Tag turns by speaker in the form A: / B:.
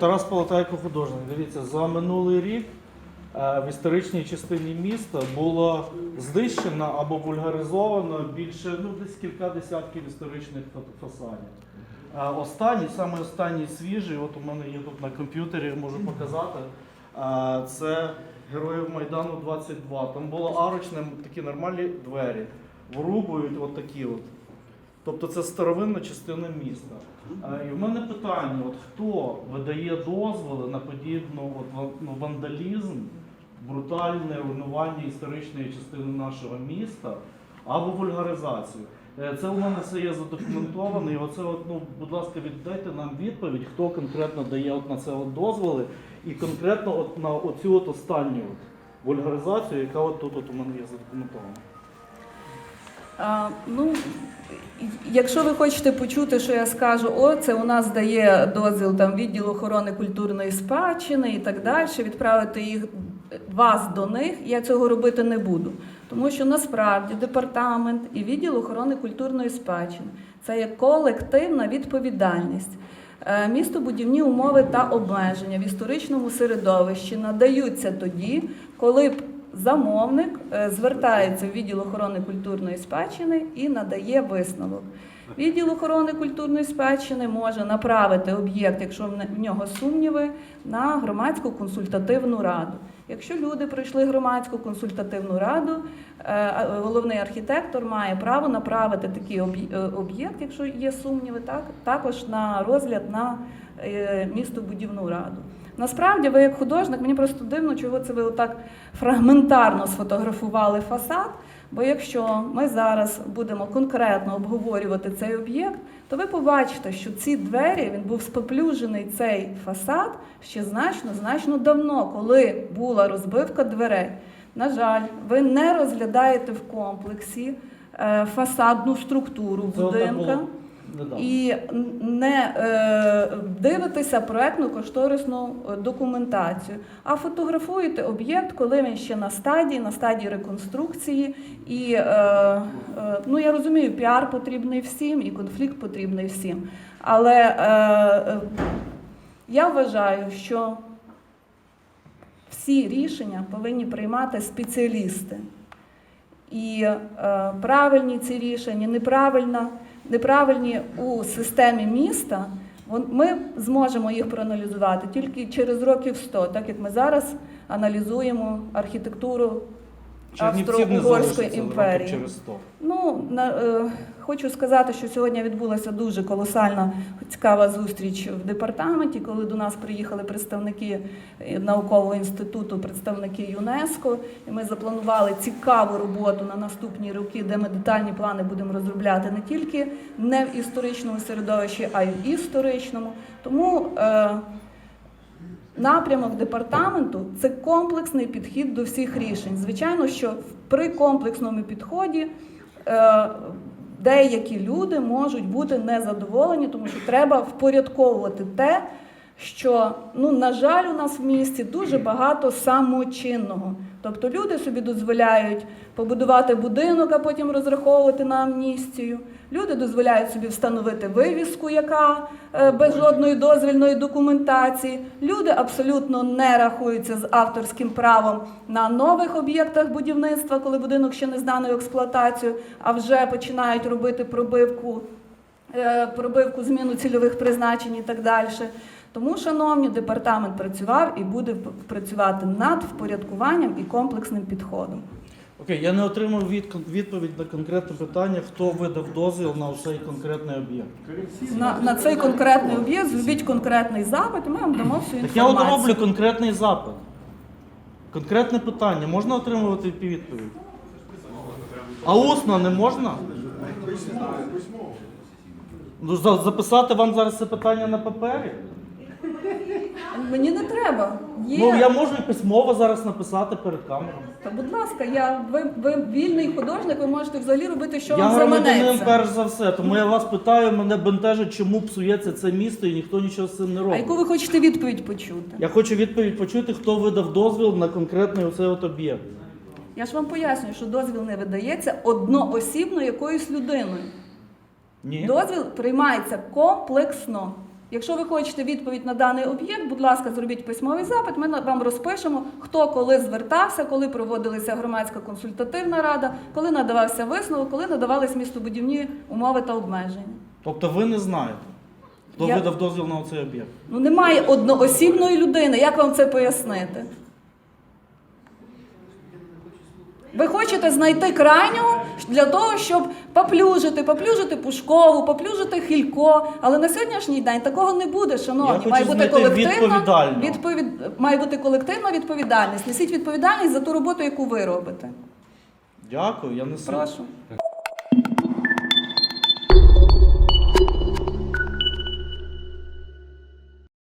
A: Тарас Полотайко художник. Дивіться, за минулий рік е, в історичній частині міста було знищено або вульгаризовано більше ну, десь кілька десятків історичних фасадів. Е, Останній, саме останній свіжий, от у мене є тут на комп'ютері, можу показати. е, Це Героїв Майдану 22. Там було арочне, такі нормальні двері. Врубують от такі от. Тобто це старовинна частина міста. Е, І в мене питання: от хто видає дозволи на подібну от, ну, вандалізм, брутальне руйнування історичної частини нашого міста або вульгаризацію? Е, Це у мене все є задокументовано. І оце, от, ну, будь ласка, віддайте нам відповідь, хто конкретно дає от на це от дозволи, і конкретно от на оцю от останню от вульгаризацію, яка от тут от у мене є задокументована.
B: Ну, якщо ви хочете почути, що я скажу, о, це у нас дає дозвіл там відділ охорони культурної спадщини і так далі, відправити їх вас до них, я цього робити не буду. Тому що насправді департамент і відділ охорони культурної спадщини це є колективна відповідальність. Е, Містобудівні умови та обмеження в історичному середовищі надаються тоді, коли замовник е, звертається в відділ охорони культурної спадщини і надає висновок. Відділ охорони культурної спадщини може направити об'єкт, якщо в нього сумніви, на громадську консультативну раду. Якщо люди пройшли громадську консультативну раду, е, головний архітектор має право направити такий е, об'єкт, якщо є сумніви, так, також на розгляд на містобудівну раду. Насправді, ви як художник, мені просто дивно, чого це ви отак фрагментарно сфотографували фасад. Бо якщо ми зараз будемо конкретно обговорювати цей об'єкт, то ви побачите, що ці двері він був споплюжений цей фасад ще значно, значно давно, коли була розбивка дверей. На жаль, ви не розглядаєте в комплексі е, фасадну структуру
A: так
B: будинка. І не е, дивитеся проектну-кошторисну е, документацію, а фотографуєте об'єкт, коли він ще на стадії, на стадії реконструкції. І е, е, ну я розумію, піар потрібний всім, і конфлікт потрібний всім. Але е, е, я вважаю, що всі рішення повинні приймати спеціалісти. І е, правильні ці рішення, неправильно, неправильні у системі міста, вон- ми зможемо їх проаналізувати тільки через років 100, так як ми зараз аналізуємо архітектуру Австро-Угорської імперії.
A: через 100.
B: Ну, на, е, хочу сказати, що сьогодні відбулася дуже колосальна цікава зустріч в департаменті, коли до нас приїхали представники е, наукового інституту, представники ЮНЕСКО. І ми запланували цікаву роботу на наступні роки, де ми детальні плани будемо розробляти не тільки не в історичному середовищі, а й в історичному. Тому е, Напрямок департаменту це комплексний підхід до всіх рішень. Звичайно, що при комплексному підході е, деякі люди можуть бути незадоволені, тому що треба впорядковувати те, що, ну, на жаль, у нас в місті дуже багато самочинного. Тобто люди собі дозволяють побудувати будинок, а потім розраховувати на амністію. Люди дозволяють собі встановити вивіску, яка е, без жодної дозвільної документації. Люди абсолютно не рахуються з авторським правом на нових об'єктах будівництва, коли будинок ще не зданий в експлуатацію, а вже починають робити пробивку е, пробивку зміну цільових призначень і так далі. Тому, шановні, департамент працював і буде працювати над впорядкуванням і комплексним підходом.
A: Окей, я не отримав від, відповідь на конкретне питання, хто видав дозвіл на цей конкретний об'єкт.
B: На, на цей конкретний об'єкт зробіть конкретний запит, і ми вам дамо всю
A: Так я роблю конкретний запит. Конкретне питання. Можна отримувати відповідь? А усно не можна? Ну, за- записати вам зараз це питання на папері?
B: Мені не треба. Є.
A: Ну я можу і письмово зараз написати перед камерою.
B: Та, будь ласка, я, ви, ви вільний художник, ви можете взагалі робити, що
A: я
B: вам
A: громадянин
B: заманеться.
A: перш за все, тому я вас питаю, мене бентежить, чому псується це місто і ніхто нічого з цим не
B: А
A: робить.
B: яку ви хочете відповідь почути?
A: Я хочу відповідь почути, хто видав дозвіл на конкретний оцей от об'єкт.
B: Я ж вам пояснюю, що дозвіл не видається одноосібно якоюсь людиною.
A: Ні?
B: Дозвіл приймається комплексно. Якщо ви хочете відповідь на даний об'єкт, будь ласка, зробіть письмовий запит. Ми вам розпишемо, хто коли звертався, коли проводилася громадська консультативна рада, коли надавався висновок, коли надавались містобудівні умови та обмеження.
A: Тобто ви не знаєте, хто
B: Я-
A: видав дозвіл на цей об'єкт?
B: Ну немає одноосібної людини. Як вам це пояснити? Ви хочете знайти крайнього для того, щоб поплюжити, поплюжити Пушкову, поплюжити Хілько. Але на сьогоднішній день такого не буде,
A: Я
B: шановні.
A: хочу
B: Має бути
A: знайти
B: колективна відповід... має бути колективна відповідальність. Несіть відповідальність за ту роботу, яку ви робите.
A: Дякую, я не
B: Прошу.